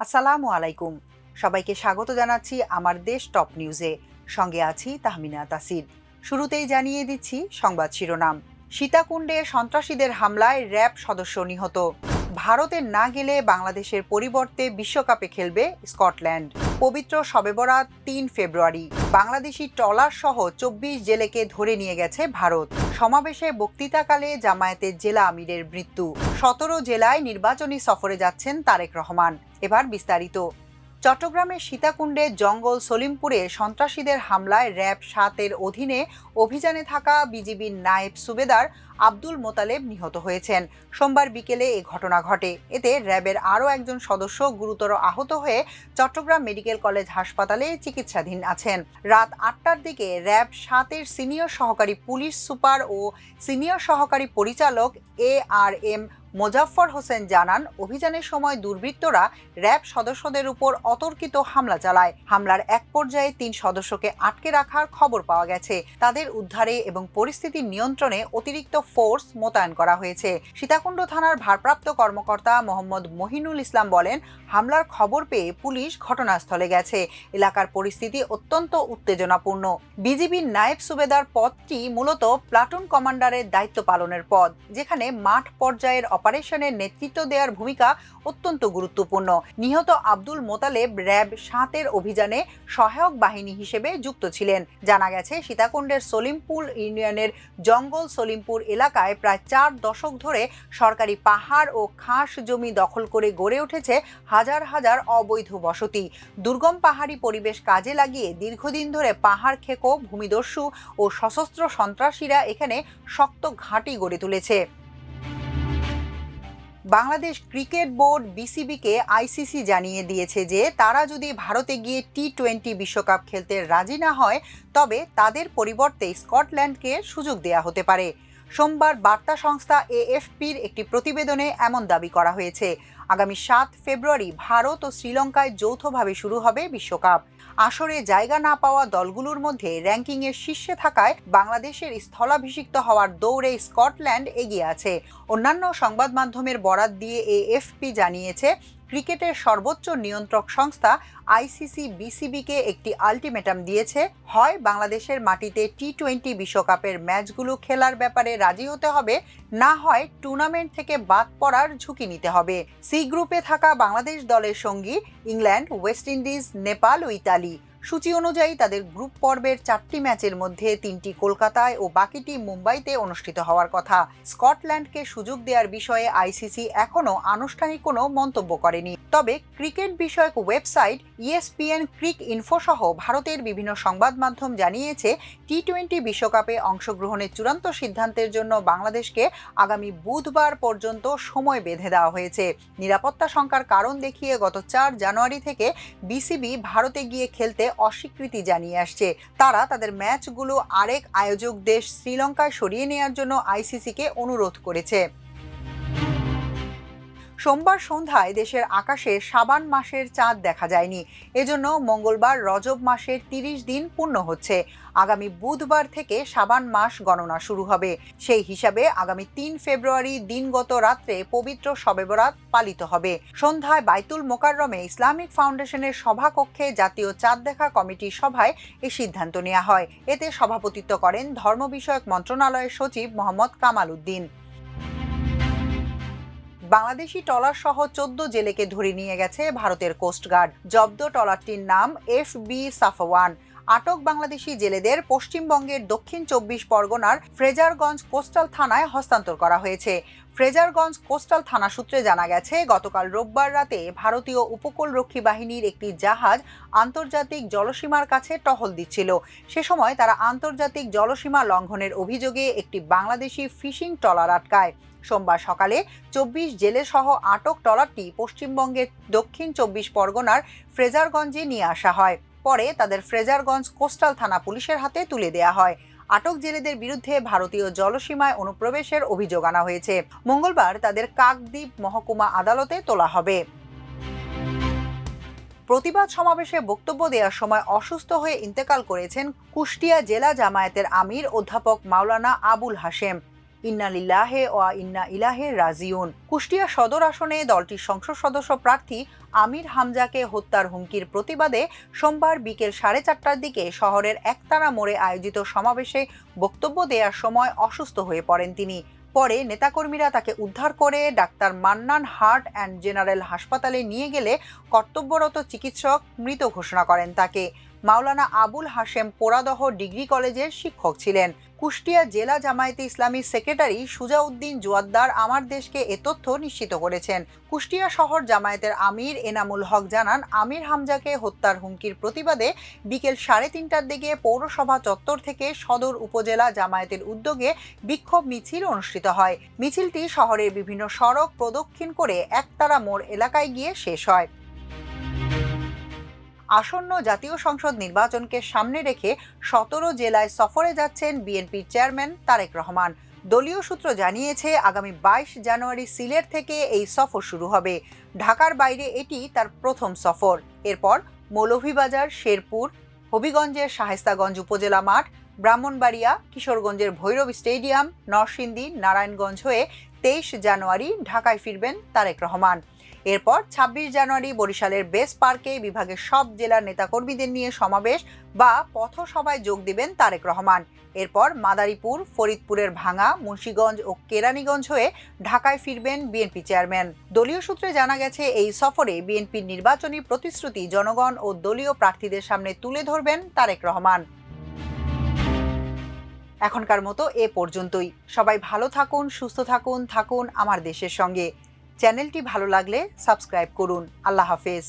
আসসালামু আলাইকুম। সবাইকে স্বাগত জানাচ্ছি আমার দেশ টপ নিউজে। সঙ্গে আছি তাহমিনা তাসির। শুরুতেই জানিয়ে দিচ্ছি সংবাদ শিরোনাম। সীতাকুণ্ডে সন্ত্রাসীদের হামলায় র্যাব সদস্য নিহত। ভারতে না গেলে বাংলাদেশের পরিবর্তে বিশ্বকাপে খেলবে স্কটল্যান্ড। পবিত্র সবেবরা তিন ফেব্রুয়ারি। বাংলাদেশি ট্রলার সহ চব্বিশ জেলেকে ধরে নিয়ে গেছে ভারত। সমাবেশে বক্তৃতাকালে জামায়াতের জেলা আমিরের মৃত্যু। সতেরো জেলায় নির্বাচনী সফরে যাচ্ছেন তারেক রহমান। এবার বিস্তারিত। চট্টগ্রামের সীতাকুণ্ডে জঙ্গল সলিমপুরে সন্ত্রাসীদের হামলায় র্যাব সাতের অধীনে অভিযানে থাকা বিজিবির নায়েব সুবেদার আব্দুল মোতালেব নিহত হয়েছেন। সোমবার বিকেলে এ ঘটনা ঘটে। এতে র্যাবের আরও একজন সদস্য গুরুতর আহত হয়ে চট্টগ্রাম মেডিকেল কলেজ হাসপাতালে চিকিৎসাধীন আছেন। রাত আটটার দিকে র্যাব সাতের সিনিয়র সহকারী পুলিশ সুপার ও সিনিয়র সহকারী পরিচালক A R M Mozaffar Hossain জানান, অভিযানের সময় দুর্বৃত্তরা র্যাব সদস্যদের উপর অতর্কিত হামলা চালায়। হামলার এক পর্যায়ে তিন সদস্যকে আটকে রাখার খবর পাওয়া গেছে। তাদের উদ্ধারে এবং পরিস্থিতি নিয়ন্ত্রণে অতিরিক্ত ফোর্স মোতায়েন করা হয়েছে। সীতাকুণ্ড থানার ভারপ্রাপ্ত কর্মকর্তা মোহাম্মদ মহিনুল ইসলাম বলেন, হামলার খবর পেয়ে পুলিশ ঘটনাস্থলে গেছে। এলাকার পরিস্থিতি অত্যন্ত উত্তেজনাপূর্ণ। বিজিবির নায়েব সুবেদার পদটি মূলত প্লাটুন কমান্ডারের দায়িত্ব পালনের পদ, যেখানে মাঠ পর্যায়ের অপারেশনের নেতৃত্ব দেওয়ার ভূমিকা অত্যন্ত গুরুত্বপূর্ণ। নিহত আব্দুল মোতালেব র্যাব সাতের অভিযানে সহায়ক বাহিনী হিসেবে যুক্ত ছিলেন। জানা গেছে, সীতাকুণ্ডের সলিমপুর ইউনিয়নের জঙ্গল সলিমপুর এলাকায় প্রায় চার দশক ধরে সরকারি পাহাড় ও খাস জমি দখল করে গড়ে উঠেছে হাজার হাজার অবৈধ বসতি। দুর্গম পাহাড়ি পরিবেশ কাজে লাগিয়ে দীর্ঘদিন ধরে পাহাড় খেকো, ভূমিদস্যু ও সশস্ত্র সন্ত্রাসীরা এখানে শক্ত ঘাঁটি গড়ে তুলেছে। বাংলাদেশ ক্রিকেট বোর্ড বিসিবিকে আইসিসি জানিয়ে দিয়েছে যে তারা যদি ভারতে গিয়ে টি টোয়েন্টি বিশ্বকাপ খেলতে রাজি না হয়, তবে তাদের পরিবর্তে স্কটল্যান্ডকে সুযোগ দেয়া হতে পারে। সোমবার বার্তা সংস্থা এএফপির একটি প্রতিবেদনে এমন দাবি করা হয়েছে। আগামী সাত ফেব্রুয়ারি ভারত ও শ্রীলঙ্কায় যৌথভাবে শুরু হবে বিশ্বকাপ। আসরে জায়গা না পাওয়া দলগুলোর মধ্যে র্যাঙ্কিংয়ের শীর্ষে থাকায় বাংলাদেশের স্থলাভিষিক্ত হওয়ার দৌড়ে স্কটল্যান্ড এগিয়ে আছে। অন্যান্য সংবাদ মাধ্যমের বরাত দিয়ে এএফপি জানিয়েছে ক্রিকেটের সর্বোচ্চ নিয়ন্ত্রক সংস্থা আইসিসি বিসিবিকে একটি আলটিমেটাম দিয়েছে। হয় বাংলাদেশের মাটিতে টি টোয়েন্টি বিশ্বকাপের ম্যাচগুলো খেলার ব্যাপারে রাজি হতে হবে, না হয় টুর্নামেন্ট থেকে বাদ পড়ার ঝুঁকি নিতে হবে। সি গ্রুপে থাকা বাংলাদেশ দলের সঙ্গী ইংল্যান্ড, ওয়েস্ট ইন্ডিজ, নেপাল ও ইতালি। সূচি অনুযায়ী তাদের গ্রুপ পর্বের চারটি ম্যাচের মধ্যে তিনটি কলকাতায় ও বাকিটি মুম্বাইতে অনুষ্ঠিত হওয়ার কথা। স্কটল্যান্ডকে সুযোগ দেওয়ার বিষয়ে আইসিসি এখনও আনুষ্ঠানিক কোনো মন্তব্য করেনি। তবে ক্রিকেট বিষয়ক ওয়েবসাইট ইএসপিএন ক্রিক ইনফো সহ ভারতের বিভিন্ন সংবাদ মাধ্যম জানিয়েছে টি টোয়েন্টি বিশ্বকাপে অংশগ্রহণের চূড়ান্ত সিদ্ধান্তের জন্য বাংলাদেশকে আগামী বুধবার পর্যন্ত সময় বেঁধে দেওয়া হয়েছে। নিরাপত্তা শঙ্কার কারণ দেখিয়ে গত চার জানুয়ারি থেকে বিসিবি ভারতে গিয়ে খেলতে অস্বীকৃতি জানিয়ে আসছে। তারা তাদের ম্যাচগুলো আরেক আয়োজক দেশ শ্রীলঙ্কায় সরিয়ে নেওয়ার জন্য আইসিসিকে অনুরোধ করেছে। সোমবার সন্ধ্যায় দেশের আকাশে সাবান মাসের চাঁদ দেখা যায়নি। এজন্য মঙ্গলবার রজব মাসের তিরিশ দিন পূর্ণ হচ্ছে। আগামী বুধবার থেকে সাবান মাস গণনা শুরু হবে। সেই হিসাবে আগামী তিন ফেব্রুয়ারি দিনগত রাত্রে পবিত্র শবে বরাত পালিত হবে। সন্ধ্যায় বাইতুল মোকাররমে ইসলামিক ফাউন্ডেশনের সভাকক্ষে জাতীয় চাঁদ দেখা কমিটির সভায় এই সিদ্ধান্ত নেওয়া হয়। এতে সভাপতিত্ব করেন ধর্ম বিষয়ক মন্ত্রণালয়ের সচিব মোহাম্মদ কামাল উদ্দিন। বাংলাদেশি ট্রলার সহ চোদ্দ জেলেকে ধরে নিয়ে গেছে ভারতের কোস্টগার্ড জব্দ ট্রলারটির নাম এফ বি সাফওয়ান। আটক বাংলাদেশি জেলেদের পশ্চিমবঙ্গের দক্ষিণ চব্বিশ পরগনার ফ্রেজারগঞ্জ কোস্টাল থানায় হস্তান্তর করা হয়েছে। ফ্রেজারগঞ্জ কোস্টাল থানা সূত্রে জানা গেছে, গতকাল রোববার রাতে ভারতীয় উপকূলরক্ষী বাহিনীর একটি জাহাজ আন্তর্জাতিক জলসীমার কাছে টহল দিচ্ছিল। সে সময় তারা আন্তর্জাতিক জলসীমা লঙ্ঘনের অভিযোগে একটি বাংলাদেশি ফিশিং ট্রলার আটকায়। সোমবার সকালে চব্বিশ জেলে সহ আটক ট্রলারটি পশ্চিমবঙ্গের দক্ষিণ চব্বিশ পরগনার ফ্রেজারগঞ্জে নিয়ে আসা হয়। পরে তাদের ফ্রেজারগঞ্জ কোস্টাল থানা পুলিশের হাতে তুলে দেয়া হয়। আটক জেলেদের বিরুদ্ধে ভারতীয় জলসীমায় অনুপ্রবেশের অভিযোগ আনা হয়েছে। মঙ্গলবার তাদের কাকদ্বীপ মহকুমা আদালতে তোলা হবে। প্রতিবাদ সমাবেশে বক্তব্য দেওয়ার সময় অসুস্থ হয়ে ইন্তেকাল করেছেন কুষ্টিয়া জেলা জামায়াতের আমির অধ্যাপক মাওলানা আবুল হাশেম। ইন্না লিল্লাহে ও ইন্না ইলাহে রাজিউন। কুষ্টিয়া সদর আসনে দলটির সংসদ সদস্য প্রার্থী আমির হামজাকে হত্যার হুমকির প্রতিবাদে সোমবার বিকেল সাড়ে চারটার দিকে শহরের একতারা মোড়ে আয়োজিত সমাবেশে বক্তব্য দেওয়ার সময় অসুস্থ হয়ে পড়েন তিনি। পরে নেতাকর্মীরা তাকে উদ্ধার করে doctor Mannan heart and general হাসপাতালে নিয়ে গেলে কর্তব্যরত চিকিৎসক মৃত ঘোষণা করেন তাকে। মাওলানা আবুল হাশেম পোড়াদহ ডিগ্রি কলেজের শিক্ষক ছিলেন। কুষ্টিয়া জেলা জামায়াতে ইসলামীর সেক্রেটারি সুজাউদ্দিন জোয়াদ্দার আমার দেশকে এ তথ্য নিশ্চিত করেছেন। কুষ্টিয়া শহর জামায়াতের আমির এনামুল হক জানান, আমির হামজাকে হত্যার হুমকির প্রতিবাদে বিকেল সাড়ে তিনটার দিকে পৌরসভা চত্বর থেকে সদর উপজেলা জামায়াতের উদ্যোগে বিক্ষোভ মিছিল অনুষ্ঠিত হয়। মিছিলটি শহরের বিভিন্ন সড়ক প্রদক্ষিণ করে একতারা মোড় এলাকায় গিয়ে শেষ হয়। আসন্ন জাতীয় সংসদ নির্বাচনকে সামনে রেখে সতেরো জেলায় সফরে যাচ্ছেন বিএনপির চেয়ারম্যান তারেক রহমান। দলীয় সূত্র জানিয়েছে, আগামী বাইশ জানুয়ারি সিলেট থেকে এই সফর শুরু হবে। ঢাকার বাইরে এটি তার প্রথম সফর। এরপর মৌলভীবাজার, শেরপুর, হবিগঞ্জের শাহেস্তাগঞ্জ উপজেলা মাঠ, ব্রাহ্মণবাড়িয়া, কিশোরগঞ্জের ভৈরব স্টেডিয়াম, নরসিংদী, নারায়ণগঞ্জ হয়ে তেইশ জানুয়ারি ঢাকায় ফিরবেন তারেক রহমান। এরপর ছাব্বিশ জানুয়ারি বরিশালের বেস পার্কে বিভাগের সব জেলার নেতাকর্মীদের নিয়ে সমাবেশ বা পথসভায় যোগ দিবেন তারেক রহমান। এরপর মাদারীপুর, ফরিদপুরের ভাঙা, মুন্সীগঞ্জ ও কেরানীগঞ্জ হয়ে ঢাকায় ফিরবেন বিএনপি চেয়ারম্যান। দলীয় সূত্রে জানা গেছে, এই সফরে বিএনপির নির্বাচনী প্রতিশ্রুতি জনগণ ও দলীয় প্রার্থীদের সামনে তুলে ধরবেন তারেক রহমান। এখনকার মতো এ পর্যন্তই। সবাই ভালো থাকুন, সুস্থ থাকুন থাকুন আমার দেশের সঙ্গে। চ্যানেলটি ভালো লাগলে সাবস্ক্রাইব করুন। আল্লাহ হাফেজ।